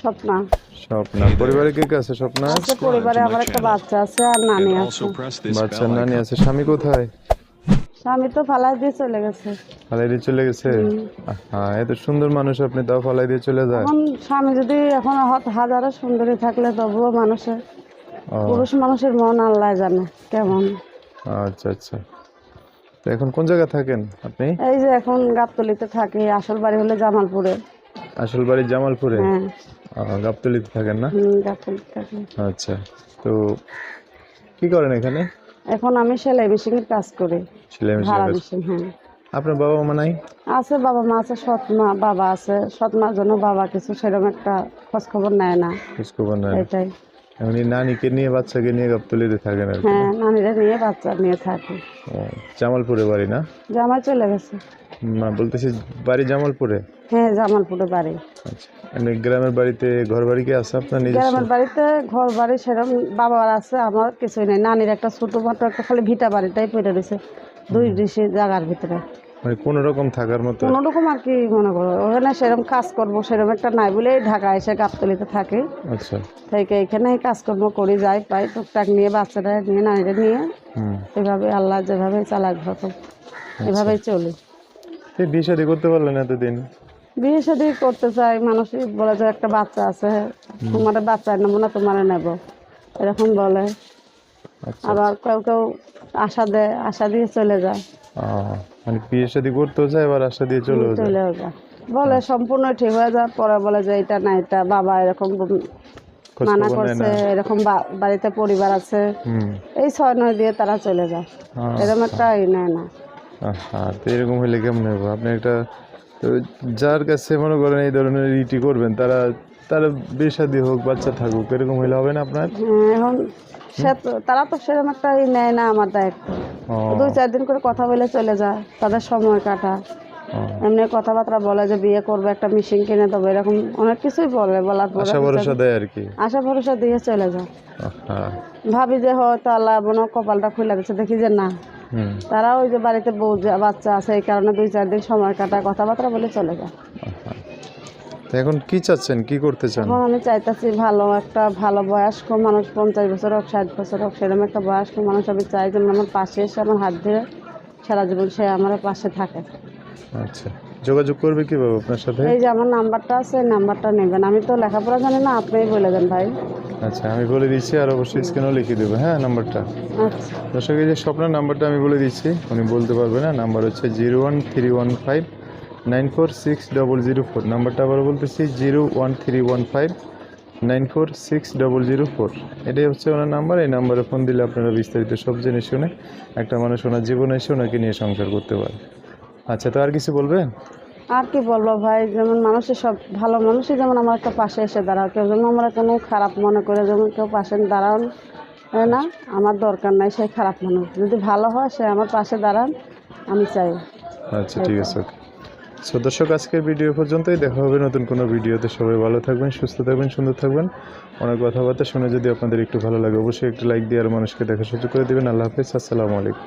স্বপ্না। স্বপ্না। পরিবারে কে কে আছে স্বপ্না? আছে পরিবারে আমার একটা বাচ্চা আছে আর নানি আছে। Also press this বাচ্চা নানি আছে স্বামী কোথায়? স্বামী তো ফালাই দিয়ে চলে গেছে। ফালাই দিয়ে চলে গেছে? হ্যাঁ এত সুন্দর মানুষ আপনি তাও ফালাই দিয়ে চলে যায়? এখন স্বামী যদি এখন হাজারো সুন্দরী থাকলে তবুও মানুষের পুরুষ মানুষের মন আল্লাহ জানে কেমন। আচ্ছা আচ্ছা। এখন কোন জায়গায় থাকেন আপনি? এই যে এখন গাবতলিতে থাকি আসল বাড়ি হলে জামালপুরে। আসল বাড়ি জামালপুরে? হ্যাঁ। গাবতলিতে থাকেন না? গাবতলিতে থাকি আচ্ছা তো কি করেন এখানে? এখন আমি সেলাই মেশিনের কাজ করি। কাজ- মেশিন হ্যাঁ। আপনার বাবা মা নাই? আছে বাবা মা আছে সৎ মা বাবা আছে। সৎ মার জন্য বাবা কিছু সেরকম একটা খোঁজ খবর নেয় না। খোঁজখবর নাই এটাই। এখন এই নানিকে নিয়ে বাচ্চাকে নিয়ে গাবতলিতে থাকেন আর হ্যাঁ নানিরা নিয়ে বাচ্চা নিয়ে থাকি। জামালপুরে বাড়ি না? জামাই চলে গেছে। না বলতেছি বাড়ি জামালপুরে? হ্যাঁ জামালপুরে বাড়ি। আচ্ছা এমনি গ্রামের বাড়িতে ঘর বাড়ি কি আছে আপনার নিজস্ব? গ্রামের বাড়িতে ঘর বাড়ি সেরকম বাবার আছে আমার কিছুই নেই। নানির একটা ছোট মতো একটা খালি ভিটা বাড়িটাই পড়ে রয়েছে দুই ডিসি জায়গার ভিতরে। মানে কোন রকম থাকার মতো? কোনো রকম আর কি মনে করো ওখানে সেরকম কাজ করব সেরকম একটা নাই বলেই ঢাকা এসে গাবতলিতে থাকি। আচ্ছা। থেকে এখানেই কাজকর্ম করি যাই পাই টুকটাক নিয়ে বাচ্চাটা নিয়ে নানিরা নিয়ে এভাবে আল্লাহ যেভাবে চালাক ভরত এভাবেই চলি। বিয়ে শাদী করতে পারলেন এতদিন? বিয়ে শাদি করতে চাই মানুষ বলে যে একটা বাচ্চা আছে তোমার বাচ্চা নেব না তোমার নেব। এরকম বলে। আচ্ছা আবার কেউ কেউ আশা দেয় আশা দিয়ে চলে যায়। মানে বিয়ে শাদী করতেও যায় এবার আশা দিয়ে চলেও যায়। বলে সম্পূর্ণ ঠিক হয়ে যায় পরে বলে যে এটা না এটা বাবা এরকম মানা করছে এরকম বাড়িতে পরিবার আছে। এই ছয় নয় দিয়ে তারা চলে যায়। এরকম একটা ই নেয় না। এরকম হলে কেমন হবে আপনি একটা তো যার কাছে মনে করেন এই ধরনের ইটি করবেন তারা তারা বেশাদি শাদী হোক বাচ্চা থাকুক এরকম হইলে হবে না আপনার? এখন সে তো- তারা তো সেরকম একটা নেয় না আমার দায়িত্ব। দুই চার দিন করে কথা বলে চলে যায় তাদের সময় কাটা এমনি কথাবার্তা বলে যে বিয়ে করবে একটা মেশিন কিনে দেবো এরকম অনেক কিছুই বলে বলার পরে আশা ভরসা দেয় আর কি। আশা ভরসা দিয়ে চলে যায়। ভাবি যে হয়তো আল্লাহ হয় কপালটা খুলে দিচ্ছে দেখি যে না। তারা ওই যে বাড়িতে বউ যা- বাচ্চা আছে এই কারণে দুই চার দিন সময় কাটায় কথাবার্তা বলে চলে যায়। এখন কি চাচ্ছেন? কি করতে চান? এখন আমি চাইতেছি ভালো একটা ভালো বয়স্ক মানুষ পঞ্চাশ বছর হোক ষাট বছর হোক সেরকম একটা বয়স্ক মানুষ আমি চাই যেমন আমার পাশে এসে আমার হাত ধরে সারা জীবন সে আমার পাশে থাকে। আচ্ছা। যোগাযোগ করবে কীভাবে আপনার সাথে? এই যে আমার নাম্বারটা আছে নাম্বারটা নেবেন। আমি তো লেখাপড়া জানি না আপনিই বলে দেন ভাই। আচ্ছা আমি বলে দিচ্ছি আর অবশ্যই স্ক্রিনেও লিখে দেবো হ্যাঁ নাম্বারটা? আচ্ছা। দর্শক এই যে স্বপ্নের নাম্বারটা আমি বলে দিচ্ছি উনি বলতে পারবে না নাম্বার হচ্ছে zero one three one five nine four six double zero four. নাম্বারটা আবার বলতেছি zero one three one five nine four six double zero four. এটাই হচ্ছে ওনার নাম্বার এই নাম্বারে ফোন দিলে আপনারা বিস্তারিত সব জেনে শুনে একটা মানুষ ওনার জীবনে এসে ওনাকে নিয়ে সংসার করতে পারে আচ্ছা তো আর কিছু বলবেন আর কি বলব ভাই যেমন মানুষের সব ভালো মানুষই যেমন আমার একটা পাশে এসে দাঁড়াও কেউ যেন আমরা কোনো খারাপ মনে করে যেমন কেউ পাশে দাঁড়ান না? আমার দরকার নাই সেই খারাপ মানুষ। যদি ভালো হয় সে আমার পাশে দাঁড়ান আমি চাই। আচ্ছা ঠিক আছে সো দর্শক আজকের ভিডিও পর্যন্তই। দেখা হবে নতুন কোনো ভিডিওতে। সবাই ভালো থাকবেন সুস্থ থাকবেন সুন্দর থাকবেন। অনেক কথাবার্তা শুনে যদি আপনাদের একটু ভালো লাগে অবশ্যই একটু লাইক দিয়ে আর মানুষকে দেখা সুযোগ করে দেবেন। আল্লাহ হাফিজ আসসালামু আলাইকুম।